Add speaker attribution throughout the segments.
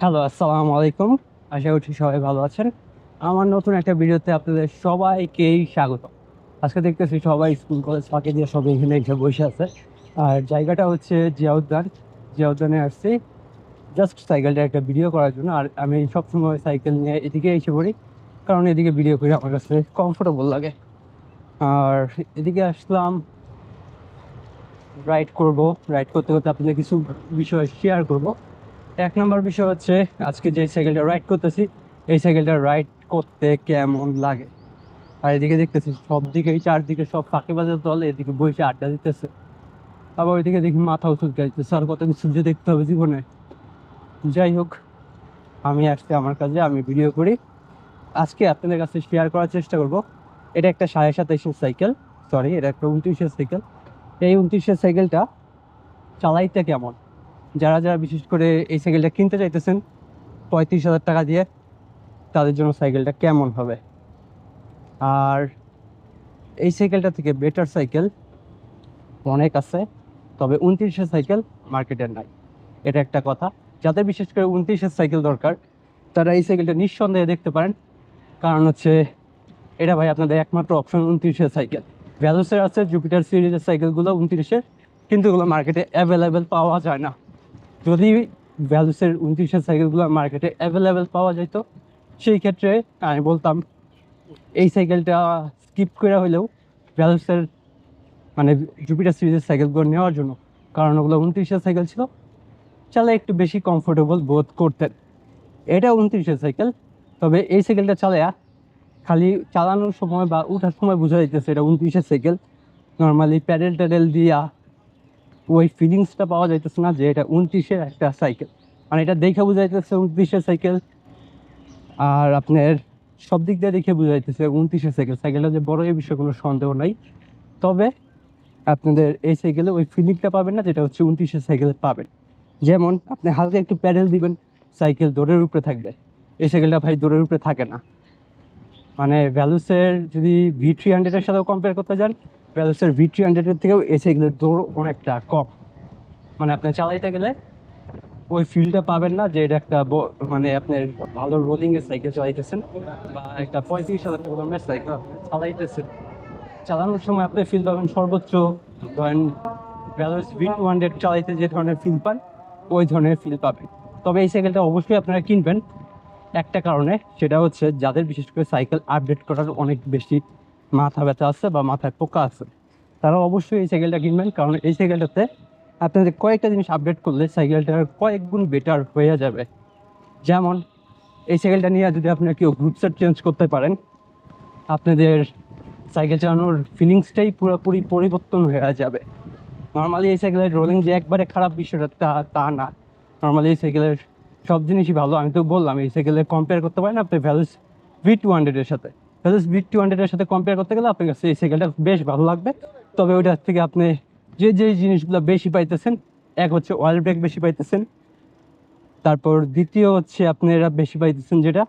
Speaker 1: Hello আসসালামু আলাইকুম আশা করছি সবাই ভালো আছেন। আমার নতুন একটা ভিডিওতে আপনাদের সবাইকেই স্বাগত। আজকে দেখতেছি সবাই স্কুল, কলেজ ফাঁকে দিয়ে সবাই এখানে এসে বসে আছে। আর জায়গাটা হচ্ছে জিয়া উদ্যান জিয়া উদ্যানে আসছি। জাস্ট সাইকেলটা একটা ভিডিও করার জন্য। আর আমি সবসময় সাইকেল নিয়ে এদিকে এসে পড়ি। কারণ এদিকে ভিডিও করে আমার কাছে কমফোর্টেবল লাগে। আর এদিকে আসলাম। রাইড করব। রাইড করতে করতে আপনাদের কিছু বিষয় শেয়ার করব। এক নম্বর বিষয় হচ্ছে, আজকে যে সাইকেলটা রাইড করতেছি, এই সাইকেলটা রাইড করতে কেমন লাগে? আর এদিকে দেখতেছি, সব দিকেই চারদিকে সব ফাঁকে বাজার দল, এদিকে বসে আড্ডা দিতেছে। আবার ওইদিকে দেখি মাথা উঁচু গাইতেছে আর কত কিছু যে দেখতে হবে জীবনে। যাই হোক, আমি আসছি আমার কাজে, আমি ভিডিও করি। আজকে আপনাদের কাছে শেয়ার করার চেষ্টা করব। এটা একটা সাড়ে সাতাইশের সাইকেল সরি এটা একটা উনত্রিশের সাইকেল এই উনত্রিশের সাইকেলটা চালাইতে কেমন? যারা যারা বিশেষ করে এই সাইকেলটা কিনতে চাইতেছেন, পঁয়ত্রিশ হাজার টাকা দিয়ে তাদের জন্য সাইকেলটা কেমন হবে? আর এই সাইকেলটা থেকে বেটার সাইকেল অনেক আছে, তবে উনত্রিশের সাইকেল মার্কেটের নাই। এটা একটা কথা। যাদের বিশেষ করে উনত্রিশের সাইকেল দরকার, তারা এই সাইকেলটা নিঃসন্দেহে দেখতে পারেন। কারণ হচ্ছে, এটা ভাই আপনাদের একমাত্র অপশন উনত্রিশের সাইকেল। ভ্যালুসের আছে জুপিটার সিরিজের সাইকেলগুলো উনত্রিশের, কিন্তু এগুলো মার্কেটে অ্যাভেলেবেল পাওয়া যায় না। যদি ভ্যালুসের উনত্রিশের সাইকেলগুলো মার্কেটে অ্যাভেলেবেল পাওয়া যেত সেই ক্ষেত্রে আমি বলতাম, এই সাইকেলটা স্কিপ করে হলেও ভ্যালুসের মানে জুপিটার সিরিজের সাইকেলগুলো নেওয়ার জন্য, কারণ ওগুলো উনত্রিশের সাইকেল ছিল, চালে একটু বেশি কমফোর্টেবল বোধ করতেন। এটা উনত্রিশের সাইকেল তবে এই সাইকেলটা চালায়া খালি চালানোর সময় বা উঠার সময় বোঝা যাইতেছে এটা উনত্রিশের সাইকেল নর্মালি প্যাডেল ট্যাডেল দিয়া ওই ফিলিংসটা পাওয়া যাইতেছে না যে এটা উনত্রিশের একটা সাইকেল মানে এটা দেখে বোঝা যাইতেছে উনত্রিশের সাইকেল আর আপনার সব দিক দিয়ে দেখে বোঝা যাইতেছে উনত্রিশের সাইকেল সাইকেলটা যে বড় এই বিষয়ে কোনো সন্দেহ নাই। তবে আপনাদের এই সাইকেলে ওই ফিলিংটা পাবেন না, যেটা হচ্ছে উনত্রিশের সাইকেলে পাবেন। যেমন, আপনি হালকা একটু প্যাডেল দিবেন সাইকেল দৌড়ের উপরে থাকবে। এই সাইকেলটা ভাই দৌড়ের উপরে থাকে না। মানে ভ্যালুসের যদি ভি থ্রি হান্ড্রেডের সাথেও কম্পেয়ার করতে যান ভ্যালুসের ভি থ্রি হান্ড্রেডের থেকেও এসে সাইকেলের দৌড় অনেকটা কম। মানে আপনি চালাইতে গেলে ওই ফিলটা পাবেন না যে এটা একটা মানে আপনার ভালো রোলিং এর সাইকেল চালাইতেছেন বা একটা পঁয়ত্রিশ হাজার দামের সাইকেল চালাইতেছেন। চালানোর সময় আপনি ফিল পাবেন সর্বোচ্চ ধরেন ভ্যালুস ভি টু হান্ড্রেড চালাইতে যে ধরনের ফিল পান, ওই ধরনের ফিল পাবেন। তবে এই সাইকেলটা অবশ্যই আপনারা কিনবেন। একটা কারণে সেটা হচ্ছে যাদের বিশেষ করে সাইকেল আপডেট করার অনেক বেশি মাথা ব্যথা আছে বা মাথায় পোকা আছে, তারা অবশ্যই এই সাইকেলটা কিনবেন। কারণ এই সাইকেলটাতে আপনাদের কয়েকটা জিনিস আপডেট করলে সাইকেলটা কয়েক গুণ বেটার হয়ে যাবে। যেমন, এই সাইকেলটা নিয়ে যদি আপনারা কেউ গ্রুপ সেট চেঞ্জ করতে পারেন, আপনাদের সাইকেল চালানোর ফিলিংসটাই পুরোপুরি পরিবর্তন হয়ে যাবে। নর্মালি এই সাইকেলের রোলিং যে একবারে খারাপ বিষয়টা, তা তা না। নর্মালি এই সাইকেলের সব জিনিসই ভালো। আমি তো বললাম, এই সাইকেলে কম্পেয়ার করতে পারেন আপনি ভ্যালুস ভি টু হান্ড্রেডের সাথে। ভ্যালুস ভি টু হান্ড্রেডের সাথে কম্পেয়ার করতে গেলে আপনার কাছে এই সাইকেলটা বেশ ভালো লাগবে তবে ওইটার থেকে আপনি যে যে জিনিসগুলো বেশি পাইতেছেন এক হচ্ছে অয়েল ব্রেক বেশি পাইতেছেন তারপর দ্বিতীয় হচ্ছে আপনারা বেশি পাইতেছেন যেটা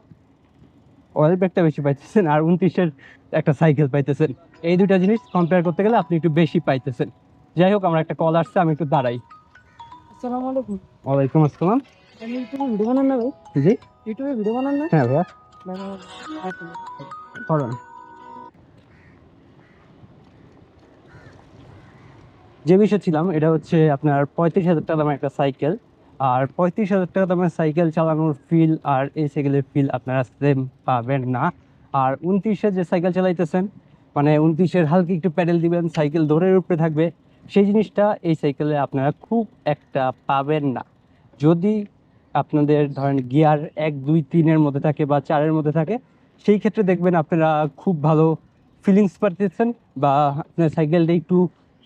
Speaker 1: অয়েল ব্রেকটা বেশি পাইতেছেন আর উনত্রিশের একটা সাইকেল পাইতেছেন এই দুটা জিনিস কম্পেয়ার করতে গেলে আপনি একটু বেশি পাইতেছেন যাই হোক আমার একটা কল আসছে আমি একটু দাঁড়াই
Speaker 2: আসসালামু আলাইকুম
Speaker 1: ওয়ালাইকুম আসসালাম
Speaker 2: ইউটিউবে ভিডিও বানান না ভাই
Speaker 1: জি
Speaker 2: ইউটিউবে ভিডিও বানান না
Speaker 1: হ্যাঁ ভাইয়া করুন যে বিষয় ছিলাম, এটা হচ্ছে আপনার পঁয়ত্রিশ হাজার টাকা দামের একটা সাইকেল। আর পঁয়ত্রিশ হাজার টাকা দামের সাইকেল চালানোর ফিল আর এই সাইকেলের ফিল আপনারা সেম পাবেন না। আর উনত্রিশে যে সাইকেল চালাইতেছেন মানে উনত্রিশের হালকা একটু প্যাডেল দিবেন, সাইকেল দৌড়ের উপরে থাকবে, সেই জিনিসটা এই সাইকেলে আপনারা খুব একটা পাবেন না। যদি আপনাদের ধরেন গিয়ার এক, দুই, তিনের মধ্যে থাকে বা চারের মধ্যে থাকে সেই ক্ষেত্রে দেখবেন আপনারা খুব ভালো ফিলিংস পাইতেছেন বা আপনার সাইকেলটা একটু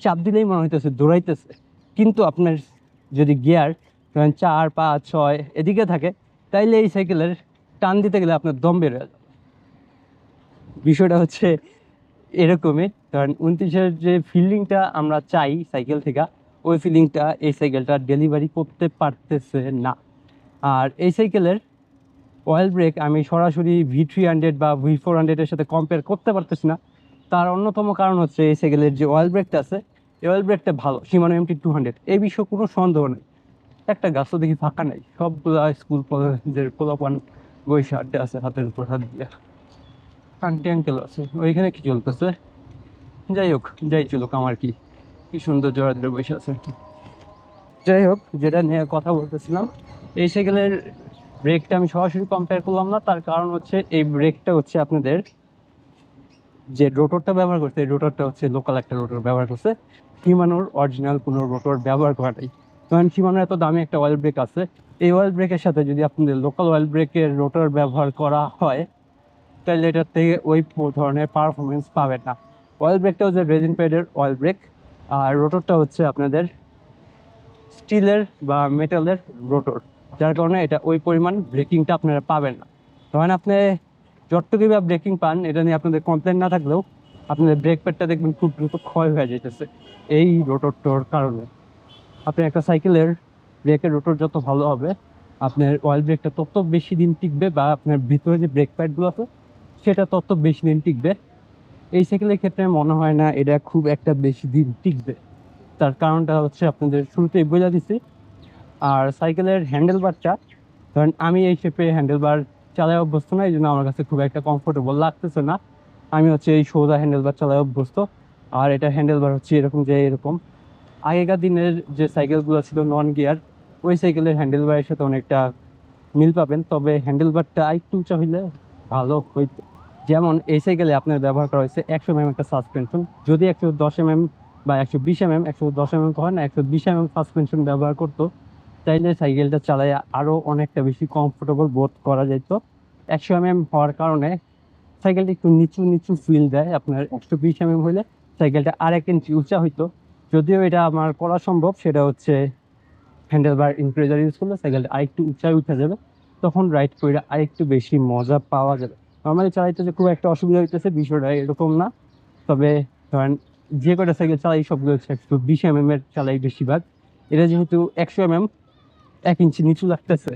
Speaker 1: চাপ দিলেই মনে হইতেছে দৌড়াইতেছে। কিন্তু আপনার যদি গিয়ার ধরেন চার, পাঁচ, ছয় এদিকে থাকে, তাইলে এই সাইকেলের টান দিতে গেলে আপনার দম বের যাবে। বিষয়টা হচ্ছে এরকমই, ধরেন উনত্রিশের যে ফিলিংটা আমরা চাই সাইকেল থেকে, ওই ফিলিংটা এই সাইকেলটা ডেলিভারি করতে পারতেছে না। আর এই সাইকেলের অয়েল ব্রেক আমি সরাসরি ভি থ্রি হান্ড্রেড বা ভি ফোর হান্ড্রেডের সাথে কম্পেয়ার করতে পারতেছি না। তার অন্যতম কারণ হচ্ছে এই সাইকেলের যে অয়েল ব্রেকটা আছে, এই অয়েল ব্রেকটা ভালো, সীমানো এমটি টু হান্ড্রেড এই বিষয়ে কোনো সন্দেহ নেই। একটা গাছও দেখি ফাঁকা নেই, সবগুলা স্কুল কলেজের পোলাপান বৈশা আড্ডে আছে, হাতের উপর হাত দিয়ে। আন্টি আঙ্কেল আছে, ওইখানে কি চলতেছে? যাই হোক, যাই চলুক আমার কি কি সুন্দর জোড়াদের বসে আছে। যাই হোক, যেটা নিয়ে কথা বলতেছিলাম, এই সাইকেলের ব্রেকটা আমি সরাসরি কম্পেয়ার করলাম না, তার কারণ হচ্ছে এই ব্রেকটা হচ্ছে আপনাদের যে রোটরটা ব্যবহার করছে, এই রোটরটা হচ্ছে লোকাল একটা রোটর ব্যবহার করছে। সীমানোর অরিজিনাল কোনো রোটর ব্যবহার করা নাই কারণ সীমানোর এত দামি একটা অয়েল ব্রেক আছে। এই অয়েল ব্রেকের সাথে যদি আপনাদের লোকাল অয়েল ব্রেকের রোটর ব্যবহার করা হয়, তাহলে এটার থেকে ওই ধরনের পারফরমেন্স পাবে না। অয়েল ব্রেকটা হচ্ছে রেজিন প্যাডের অয়েল ব্রেক আর রোটরটা হচ্ছে আপনাদের স্টিলের বা মেটালের রোটর যার কারণে এটা ওই পরিমাণ ব্রেকিংটা আপনারা পাবেন না। তখন আপনি যতটুকুই বা ব্রেকিং পান, এটা নিয়ে আপনাদের কমপ্লেন না থাকলেও আপনাদের ব্রেক প্যাডটা দেখবেন খুব দ্রুত ক্ষয় হয়ে যেতেছে এই রোটরটোর কারণে। আপনি একটা সাইকেলের ব্রেকের রোটর যত ভালো হবে, আপনার অয়েল ব্রেকটা তত বেশি দিন টিকবে বা আপনার ভিতরে যে ব্রেক প্যাডগুলো আছে, সেটা তত বেশি দিন টিকবে। এই সাইকেলের ক্ষেত্রে মনে হয় না এটা খুব একটা বেশি দিন টিকবে। তার কারণটা হচ্ছে আপনাদের শুরুতেই বোঝা দিচ্ছি আর সাইকেলের হ্যান্ডেল বারটা ধরেন আমি এই শেপে হ্যান্ডেল বার চালায় অভ্যস্ত না, এই জন্য আমার কাছে খুব একটা কমফোর্টেবল লাগতেছে না। আমি হচ্ছে এই সোজা হ্যান্ডেল বার চালায় অভ্যস্ত। আর এটা হ্যান্ডেল বার হচ্ছে এরকম যে এরকম। আগেকার দিনের যে সাইকেলগুলো ছিল নন গিয়ার ওই সাইকেলের হ্যান্ডেল বারের সাথে অনেকটা মিল পাবেন। তবে হ্যান্ডেল বারটা একটু উঁচা হইলে ভালো হইতো। যেমন এই সাইকেলে আপনার ব্যবহার করা হয়েছে একশো এমএম একটা সাসপেনশন যদি একশো দশ এমএম বা একশো বিশ এমএম একশো দশ এমএম হয় না একশো বিশ এমএম সাসপেনশন ব্যবহার করতো। তাইলে সাইকেলটা চালায় আরও অনেকটা বেশি কমফোর্টেবল বোধ করা যেত একশো এম এম হওয়ার কারণে সাইকেলটা একটু নিচু নিচু ফিল দেয়, আপনার একশো বিশ এম হলে সাইকেলটা আর এক ইঞ্চি উঁচা হইতো। যদিও এটা আমার করা সম্ভব, সেটা হচ্ছে হ্যান্ডেল বার ইনক্রেজার ইউজ করলে সাইকেলটা আরেকটু উঁচায় উঠে যাবে, তখন রাইড করে আরেকটু বেশি মজা পাওয়া যাবে। নর্মালি চালাইতে যে খুব একটা অসুবিধা হইতেছে, বিষয়টা এরকম না। তবে ধরেন যে কটা সাইকেল চালাই, সবগুলো হচ্ছে একশো বিশ এম এর চালাই বেশিরভাগ। এটা যেহেতু একশো এম এম এক ইঞ্চি নিচু লাগতেছে।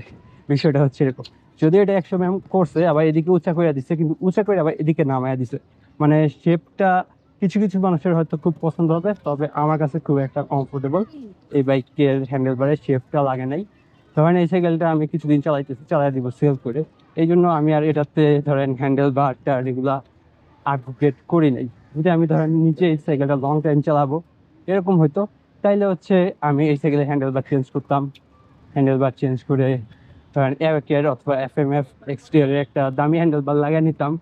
Speaker 1: বিষয়টা হচ্ছে এরকম। যদি এটা একশো ম্যাম করছে, আবার এদিকে উঁচা করে দিচ্ছে কিন্তু উঁচা করে আবার এদিকে নামায়া দিছে। মানে শেপটা কিছু কিছু মানুষের হয়তো খুব পছন্দ হবে, তবে আমার কাছে খুব একটা কমফোর্টেবল এই বাইকের হ্যান্ডেল বারের শেপটা লাগে নাই। ধরেন এই সাইকেলটা আমি কিছুদিন চালাইতেছি চালাই দিব সেল করে। এই জন্য আমি আর এটাতে ধরেন হ্যান্ডেল বারটা এগুলা আপগ্রেড করি নাই। যদি আমি ধরেন নিচে এই সাইকেলটা লং টাইম চালাবো, এরকম হয়তো তাইলে হচ্ছে আমি এই সাইকেলের হ্যান্ডেল বার চেঞ্জ করতাম। হ্যান্ডেল বার চেঞ্জ করে এয়ার অথবা এফ এম এফ এক্সটিরিয়ারের একটা দামি হ্যান্ডেল বার লাগিয়ে নিতাম।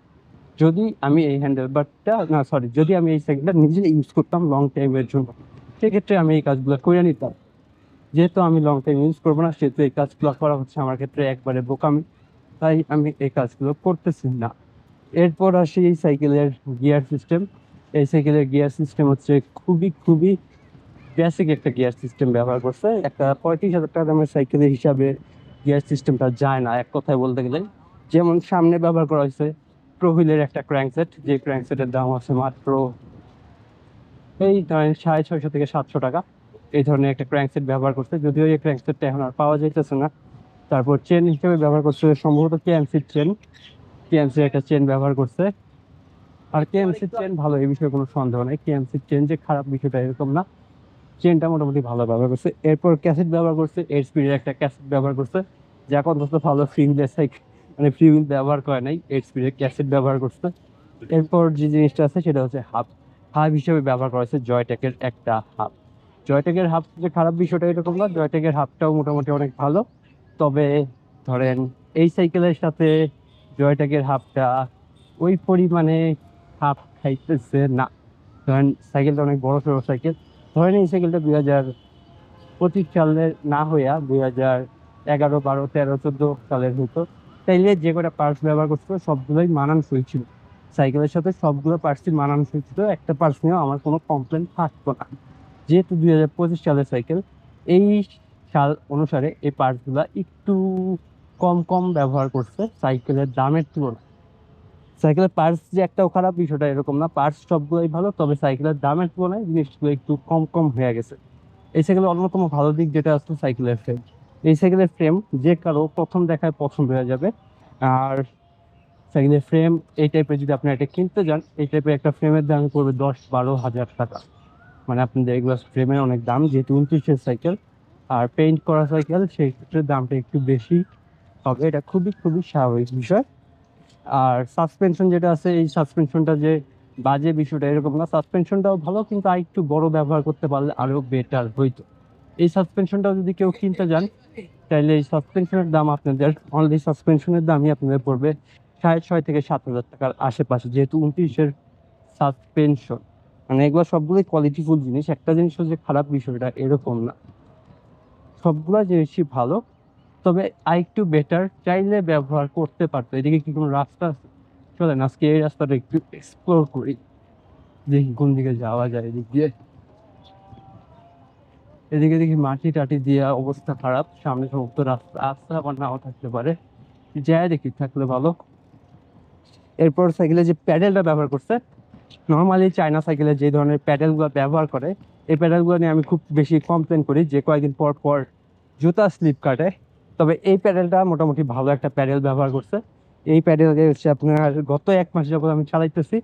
Speaker 1: যদি আমি এই হ্যান্ডেল বারটা না সরি যদি আমি এই সাইকেলটা নিজে ইউজ করতাম লং টাইমের জন্য, সেক্ষেত্রে আমি এই কাজগুলো করে নিতাম। যেহেতু আমি লং টাইম ইউজ করব না, সেহেতু এই কাজগুলো করা হচ্ছে আমার ক্ষেত্রে একবারে বোকামি, তাই আমি এই কাজগুলো করতেছি না। এরপর আসি এই সাইকেলের গিয়ার সিস্টেম এই সাইকেলের গিয়ার সিস্টেম হচ্ছে খুবই খুবই বেসিক একটা গিয়ার সিস্টেম ব্যবহার করছে। একটা পঁয়ত্রিশ হাজার টাকা দামের সাইকেলের হিসাবে গিয়ার সিস্টেমটা যায় না এক কথায় বলতে গেলে। যেমন সামনে ব্যবহার করা হয়েছে প্রহুইলের একটা ক্র্যাঙ্কসেট যে ক্র্যাঙ্কসেটের দাম আছে মাত্র এই ধরেন সাড়ে ছয়শো থেকে সাতশো টাকা। এই ধরনের একটা ক্র্যাঙ্কসেট ব্যবহার করছে। যদিও এই ক্র্যাঙ্কসেটটা এখন আর পাওয়া যাইতেছে না। তারপর চেন হিসেবে ব্যবহার করছে সম্ভবত কেএমসির চেন। কেএমসির একটা চেন ব্যবহার করছে। আর কেএমসির চেন ভালো এই বিষয়ে কোনো সন্দেহ নেই। কেএমসির চেন যে খারাপ বিষয়টা এরকম না। চেনটা মোটামুটি ভালো ব্যবহার করছে। এরপর ক্যাসেট ব্যবহার করছে এর স্পিডের একটা ক্যাসেট ব্যবহার করছে, যা অন্তত ভালো ফ্রি হুইলের মানে ফ্রি হুইল ব্যবহার করে নাই এর স্পিডের ক্যাসেট ব্যবহার করছে। এরপর যে জিনিসটা আছে, সেটা হচ্ছে হাব হাব হিসেবে ব্যবহার করা হয়েছে জয়টেকের একটা হাব জয়টেকের হাব যে খারাপ বিষয়টা এরকম না জয়টেকের হাবটাও মোটামুটি অনেক ভালো। তবে ধরেন, এই সাইকেলের সাথে জয়টেকের হাবটা ওই পরিমাণে হাফ খাইতেছে না। ধরেন সাইকেলটা অনেক বড় সড়ো সাইকেল ধরেন এই সাইকেলটা দুই হাজার পঁচিশ সালের না হইয়া দুই হাজার এগারো, বারো, তেরো, চোদ্দ সালের হতো তাইলে যে কটা পার্টস ব্যবহার করছিল সবগুলোই মানানসই ছিল। সাইকেলের সাথে সবগুলো পার্টসই মানানসই ছিল, একটা পার্টস নিয়েও আমার কোনো কমপ্লেন থাকতো না। যেহেতু দুই হাজার পঁচিশ সালের সাইকেল, এই সাল অনুসারে এই পার্টসগুলো একটু কম কম ব্যবহার করছে সাইকেলের দামের তুলনায়। সাইকেলের পার্টস যে একটাও খারাপ, বিষয়টা এরকম না। পার্টস সবগুলোই ভালো, তবে সাইকেলের দামের তুলনায় জিনিসগুলো একটু কম কম হয়ে গেছে। এই সাইকেলের অন্যতম ভালো দিক যেটা আছে সাইকেলের ফ্রেম এই সাইকেলের ফ্রেম যে কারও প্রথম দেখায় পছন্দ হয়ে যাবে। আর সাইকেলের ফ্রেম এই টাইপের যদি আপনি এটা কিনতে যান, এই টাইপের একটা ফ্রেমের দাম পড়বে দশ, বারো হাজার টাকা। মানে আপনাদের এগুলো ফ্রেমের অনেক দাম, যেহেতু উনত্রিশের সাইকেল। আর পেইন্ট করা সাইকেল, সেই ক্ষেত্রে দামটা একটু বেশি। হবে এটা খুবই খুবই স্বাভাবিক বিষয়। আর সাসপেনশন যেটা আছে, এই সাসপেনশনটা যে বাজে বিষয়টা এরকম না। সাসপেনশনটাও ভালো, কিন্তু আর একটু বড় ব্যবহার করতে পারলে আরও বেটার হইতো। এই সাসপেনশনটাও যদি কেউ কিনতে যান, তাহলে এই সাসপেনশনের দাম আপনাদের অনলি সাসপেনশনের দামই আপনাদের পড়বে সাড়ে ছয় থেকে সাত হাজার টাকার আশেপাশে, যেহেতু উনত্রিশের সাসপেনশন মানে এগুলো সবগুলোই কোয়ালিটিফুল জিনিস। একটা জিনিস হচ্ছে খারাপ বিষয়টা এরকম না। সবগুলো জিনিসই ভালো। তবে আরেকটু বেটার চাইলে ব্যবহার করতে পারতো। এদিকে কি কোনো রাস্তা আছে? চলেন, আজকে এই রাস্তাটা একটু এক্সপ্লোর করি। দেখি কোন দিকে যাওয়া যায়, এদিক দিয়ে। এদিকে দেখি মাটি টাটি দিয়ে অবস্থা খারাপ। সামনে সমস্ত রাস্তা রাস্তা আবার নাও থাকতে পারে। যায় দেখি, থাকলে ভালো। এরপর সাইকেলে যে প্যাডেলটা ব্যবহার করছে নর্মালি চায়না সাইকেলে যে ধরনের প্যাডেলগুলো ব্যবহার করে, এই প্যাডেলগুলো নিয়ে আমি খুব বেশি কমপ্লেন করি যে কয়েকদিন পর পর জুতা স্লিপ কাটে। তবে এই প্যাডেলটা মোটামুটি ভালো একটা প্যাডেল ব্যবহার করছে। এই প্যাডেল হচ্ছে আপনার গত এক মাস যাবত আমি চালাইতেছি।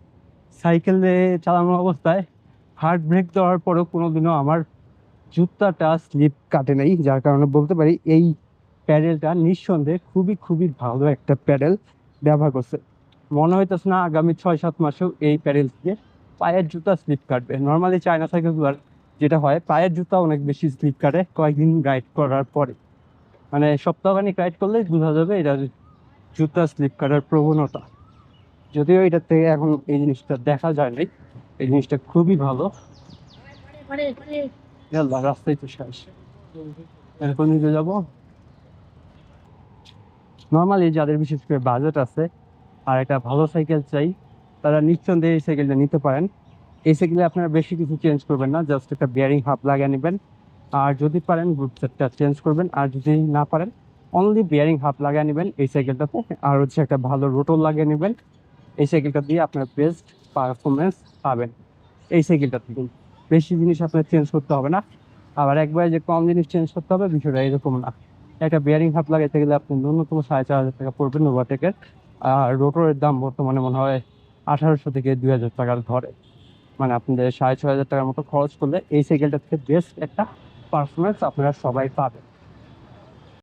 Speaker 1: সাইকেলে চালানো অবস্থায় হার্ড ব্রেক দেওয়ার পরেও কোনোদিনও আমার জুতাটা স্লিপ কাটে নাই। যার কারণে বলতে পারি এই প্যাডেলটা নিঃসন্দেহে খুবই খুবই ভালো একটা প্যাডেল ব্যবহার করছে। মনে হইতেছে না আগামী ছয়, সাত মাসেও এই প্যাডেল দিয়ে পায়ের জুতা স্লিপ কাটবে। নর্মালি চায়না সাইকেলগুলোর যেটা হয়, পায়ের জুতা অনেক বেশি স্লিপ কাটে। কয়েকদিন রাইড করার পরে। মানে সপ্তাহখানিক রাইড করলে বোঝা যাবে এটা জুতা স্লিপ কাটার প্রবণতা। যদিও এটার থেকে এখন এই জিনিসটা দেখা যায় নাই। এই জিনিসটা খুবই ভালো। রাস্তায় তো শেষ। এখন নিতে যাব? নর্মালি যাদের বিশেষ করে বাজেট আছে আর একটা ভালো সাইকেল চাই তারা নিঃসন্দেহে এই সাইকেলটা নিতে পারেন। এই সাইকেলে আপনারা বেশি কিছু চেঞ্জ করবেন না জাস্ট একটা বিয়ারিং হাফ লাগিয়ে নেবেন। আর যদি পারেন গ্রুপ সেটটা চেঞ্জ করবেন, আর যদি না পারেন অনলি বিয়ারিং হাফ লাগিয়ে নেবেন এই সাইকেলটাতে আর হচ্ছে একটা ভালো রোটর লাগিয়ে নেবেন, এই সাইকেলটা দিয়ে আপনার বেস্ট পারফরমেন্স পাবেন। এই সাইকেলটা থেকে বেশি জিনিস আপনার চেঞ্জ করতে হবে না। আবার একবারে যে কম জিনিস চেঞ্জ করতে হবে, বিষয়টা এরকম না। একটা বিয়ারিং হাফ লাগাইতে গেলে আপনি ন্যূনতম সাড়ে চার হাজার টাকা পড়বে নোভাটেকের আর রোটরের দাম বর্তমানে মনে হয় আঠারোশো থেকে দুই হাজার টাকার ধরে। মানে আপনাদের সাড়ে ছয় হাজার টাকার মতো খরচ করলে এই সাইকেলটা থেকে বেস্ট একটা পারফরমেন্স আপনারা সবাই পাবেন।